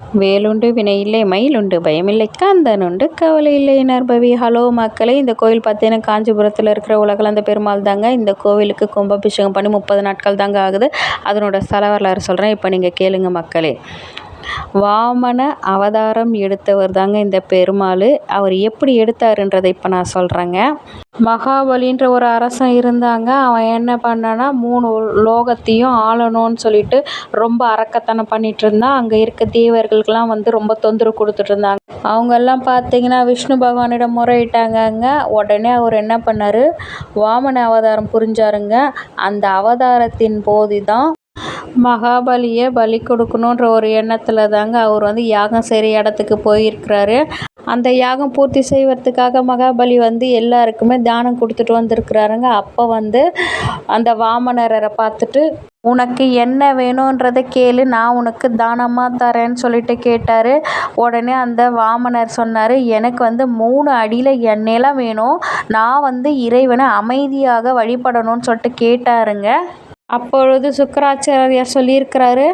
வேலுண்டு வினையில்லை மயிலுண்டு பயமில்லை கந்தனுண்டு கவலை இல்லை நர்பவி ஹலோ மக்களே இந்த கோயில் பார்த்தீங்கன்னா காஞ்சிபுரத்தில் இருக்கிற உலகளந்த பெருமாள் தாங்க. இந்த கோவிலுக்கு கும்பாபிஷேகம் பண்ணி முப்பது நாட்கள் தாங்க ஆகுது. அதனோட ஸ்தல வரலாறு சொல்கிறேன் இப்போ நீங்கள் கேளுங்க மக்களே. வாமன அவதாரம் எடுத்தவர் தாங்க இந்த பெருமாள். அவர் எப்படி எடுத்தாருன்றதை இப்போ நான் சொல்கிறேங்க மகாபலின்ற ஒரு அரசன் இருந்தாங்க. அவன் என்ன பண்ணான்னா மூணு லோகத்தையும் ஆளணும்னு சொல்லிட்டு ரொம்ப அரக்கத்தனம் பண்ணிட்டு இருந்தான். அங்கே இருக்க தேவர்களுக்கெல்லாம் வந்து ரொம்ப தொந்தரவு கொடுத்துட்டு இருந்தாங்க. அவங்கெல்லாம் பார்த்தீங்கன்னா விஷ்ணு பகவானிடம் முறையிட்டாங்கங்க. உடனே அவர் என்ன பண்ணார்? வாமன அவதாரம் புரிஞ்சாருங்க. அந்த அவதாரத்தின் போது தான் மகாபலியை பலி கொடுக்கணுன்ற ஒரு எண்ணத்தில் தாங்க அவர் வந்து யாகம் செய்கிற இடத்துக்கு போயிருக்கிறாரு. அந்த யாகம் பூர்த்தி செய்வதற்காக மகாபலி வந்து எல்லாருக்குமே தானம் கொடுத்துட்டு வந்திருக்கிறாருங்க. அப்போ வந்து அந்த வாமனரை பார்த்துட்டு உனக்கு என்ன வேணுன்றதை கேளு நான் உனக்கு தானமாக தரேன்னு சொல்லிட்டு கேட்டார். உடனே அந்த வாமனர் சொன்னார் எனக்கு வந்து மூணு அடியில் எண்ணெயெல்லாம் வேணும். நான் வந்து இறைவனை அமைதியாக வழிபடணும்னு சொல்லிட்டு கேட்டாருங்க. அப்பொழுது சுக்கராச்சாரியார் சொல்லியிருக்கிறாரு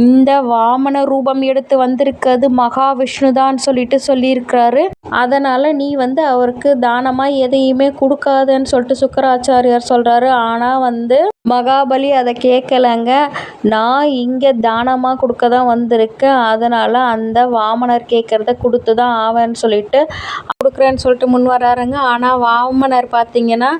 இந்த வாமன ரூபம் எடுத்து வந்திருக்கிறது மகாவிஷ்ணு தான் சொல்லிட்டு சொல்லியிருக்கிறாரு. அதனால் நீ வந்து அவருக்கு தானமாக எதையுமே கொடுக்காதன்னு சொல்லிட்டு சுக்கராச்சாரியார் சொல்கிறாரு ஆனால் வந்து மகாபலி அதை கேட்கலங்க நான் இங்கே தானமாக கொடுக்க தான் வந்திருக்கேன். அதனால் அந்த வாமனர் கேட்குறத கொடுத்து தான் ஆவேன்னு சொல்லிட்டு கொடுக்குறேன்னு சொல்லிட்டு முன் வராருங்க. ஆனால் வாமனர் பார்த்தீங்கன்னா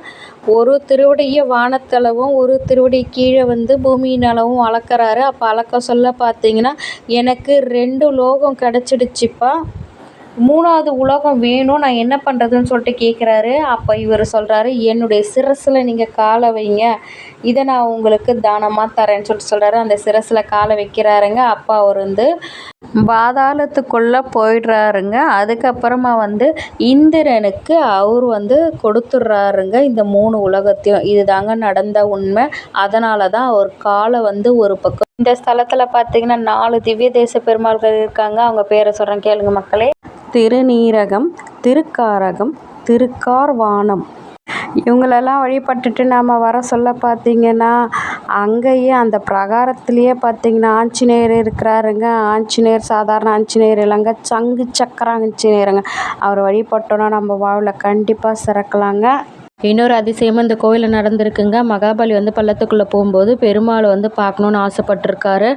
ஒரு திருவடியை வானத்தளவும் ஒரு திருவடி கீழே வந்து பூமியின் அளவும் வளர்க்குறாரு அப்போ அளக்க சொல்ல பார்த்தீங்கன்னா எனக்கு ரெண்டு லோகம் கிடச்சிடுச்சிப்பா. மூணாவது உலகம் வேணும் நான் என்ன பண்ணுறதுன்னு சொல்லிட்டு கேட்குறாரு அப்போ இவர் சொல்கிறாரு என்னுடைய சிரசில் நீங்கள் காலை வைங்க. இதை நான் உங்களுக்கு தானமாக தரேன்னு சொல்லிட்டு சொல்கிறாரு அந்த சிரசில் காலை வைக்கிறாருங்க. அப்பா அவர் வந்து பாதாளத்துக்குள்ளே போயிடுறாருங்க. அதுக்கப்புறமா வந்து இந்திரனுக்கு அவர் வந்து கொடுத்துட்றாருங்க. இந்த மூணு உலகத்தையும். இது தாங்க நடந்த உண்மை. அதனால தான் அவர் காலை வந்து ஒரு பக்கம். இந்த ஸ்தலத்தில் பார்த்தீங்கன்னா நாலு திவ்ய தேச பெருமாள்கள் இருக்காங்க. அவங்க பேரை சொல்கிறேன் கேளுங்க மக்களே. திருநீரகம் திருக்காரகம் திருக்கார்வானம். இவங்களெல்லாம் வழிபட்டுட்டு நாம் வர சொல்ல பார்த்தீங்கன்னா அங்கேயே அந்த பிரகாரத்துலேயே பார்த்தீங்கன்னா ஆஞ்சநேயர் இருக்கிறாருங்க. ஆஞ்சநேயர் சாதாரண ஆஞ்சநேயர் இல்லைங்க சங்கு சக்கர ஆஞ்சநேயருங்க. அவர் வழிபட்டோன்னா நம்ம வாழ்வில் கண்டிப்பாக சிறக்கலாங்க. இன்னொரு அதிசயமும் இந்த கோயிலில் நடந்திருக்குங்க. மகாபலி வந்து பள்ளத்துக்குள்ளே போகும்போது பெருமாளை வந்து பார்க்கணுன்னு ஆசைப்பட்டிருக்காரு.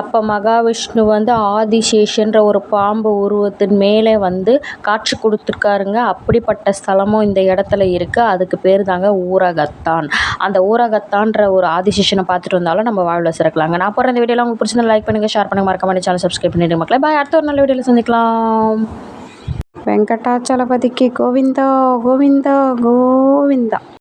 அப்போ மகாவிஷ்ணு வந்து ஆதிசேஷன்ற ஒரு பாம்பு உருவத்தின் மேலே வந்து காட்சி கொடுத்துருக்காருங்க. அப்படிப்பட்ட ஸ்தலமும் இந்த இடத்துல இருக்குது அதுக்கு பேர் தாங்க ஊரகத்தான். அந்த ஊரகத்தான்ற ஒரு ஆதிசேஷனை பார்த்துட்டு வந்தாலும் நம்ம வாழ்வில் சிறக்கலாங்க. நான் போகிற இந்த வீடியோலாம் உங்களுக்கு பிடிச்சிருந்தா லைக் பண்ணுங்கள் ஷேர் பண்ணுங்கள் மறக்காம சேனல் சப்ஸ்கிரைப் பண்ணிவிட்டு மக்களே. பாய் அடுத்த ஒரு நல்ல வீடியோவில் சந்திக்கலாம். வெங்கடாச்சலபதிக்கு கோவிந்தா கோவிந்தா கோவிந்தா.